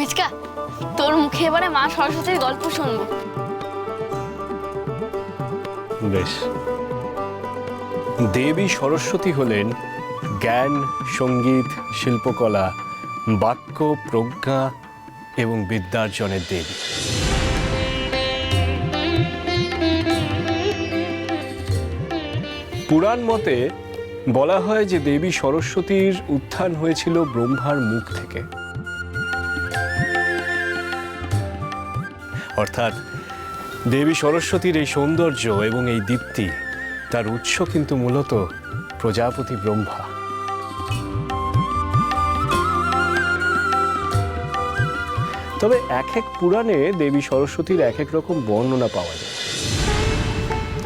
মিচকা, তোর মুখে এবারে মা সরস্বতীর গল্প শুনব। বেশ। দেবী সরস্বতী হলেন জ্ঞান, সংগীত, শিল্পকলা, বাক্য, প্রজ্ঞা এবং বিদ্যার্জনের দেবী। পুরাণ মতে বলা হয় যে দেবী সরস্বতীর উত্থান হয়েছিল ব্রহ্মার মুখ থেকে। অর্থাৎ দেবী সরস্বতীর এই সৌন্দর্য এবং এই দীপ্তি, তার উৎস কিন্তু মূলত প্রজাপতি ব্রহ্মা। তবে এক এক পুরাণে দেবী সরস্বতীর এক এক রকম বর্ণনা পাওয়া যায়।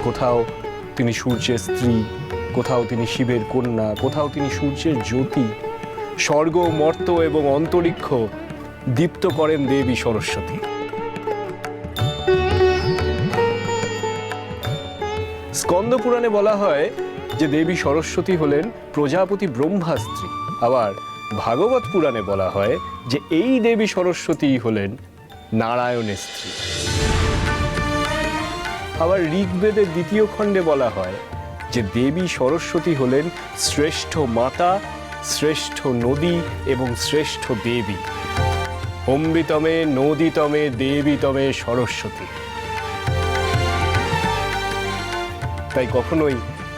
কোথাও তিনি সূর্যের স্ত্রী, কোথাও তিনি শিবের কন্যা, কোথাও তিনি সূর্যের জ্যোতি, স্বর্গ, মর্ত এবং অন্তরিক্ষ দীপ্ত করেন দেবী সরস্বতী। স্কন্দ পুরাণে বলা হয় যে দেবী সরস্বতী হলেন প্রজাপতি ব্রহ্মা স্ত্রী আবার ভাগবত পুরাণে বলা হয় যে এই দেবী সরস্বতী হলেন নারায়ণের স্ত্রী আবার ঋগ্বেদের দ্বিতীয় খণ্ডে বলা হয় যে দেবী সরস্বতী হলেন শ্রেষ্ঠ মাতা, শ্রেষ্ঠ নদী এবং শ্রেষ্ঠ দেবী। অম্বিতমে নদীতমে দেবীতমে সরস্বতী। তাই কখনোই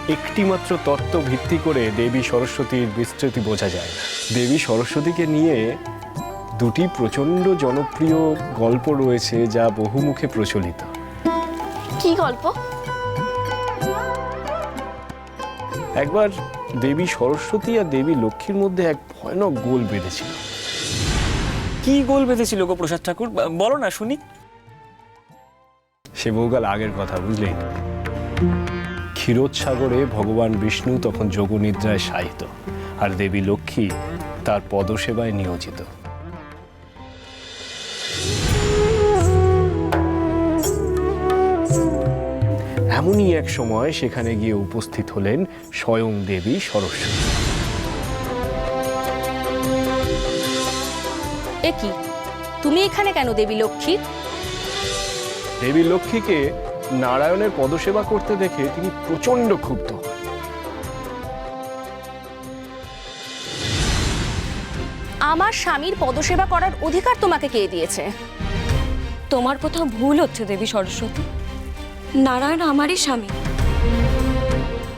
একটিমাত্র তত্ত্ব ভিত্তি করে দেবী সরস্বতীর বিস্তৃতি বোঝা যায়। না দেবী সরস্বতীকে নিয়ে দুটি প্রচণ্ড জনপ্রিয় গল্প রয়েছে যা বহুমুখে প্রচলিত। কি গল্প? একবার দেবী সরস্বতী আর দেবী লক্ষ্মীর মধ্যে এক ভয়ানক গোল বেঁধেছিল। কি গোল বেঁধেছিল গো প্রসাদ ঠাকুর? বলো না শুনি। সে বহুকাল আগের কথা বুঝলি? ক্ষীরোৎসাগরে ভগবান বিষ্ণু তখন যোগনিদ্রায় শায়িত আর দেবী লক্ষ্মী তার পদসেবায় নিয়োজিত। এমনই এক সময় সেখানে গিয়ে উপস্থিত হলেন স্বয়ং দেবী সরস্বতী। এ কি তুমি এখানে কেন দেবী লক্ষ্মী? দেবী লক্ষ্মীকে নারায়ণের পদসেবা করতে দেখে তিনি প্রচণ্ড ক্ষুব্ধ। হন আমার স্বামীর পদসেবা করার অধিকার তোমাকে কে দিয়েছে? তোমার কোথাও ভুল হচ্ছে দেবী সরস্বতী। নারায়ণ আমারই স্বামী।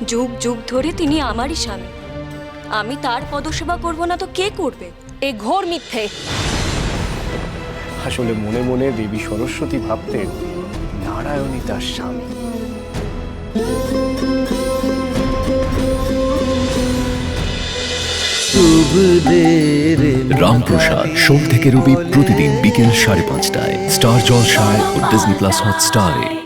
যুগ যুগ ধরে তিনি আমারই স্বামী। আমি তার পদসেবা করব না তো কে করবে? এ ঘোর মিথ্যে। আসলে মনে মনে দেবী সরস্বতী ভাবতেন নারায়ণই তার স্বামী। রামপ্রসাদ সোম থেকে রবি প্রতিদিন বিকেল সাড়ে পাঁচটায়। স্টার জলসায় ও ডিজনি প্লাস হটস্টারে।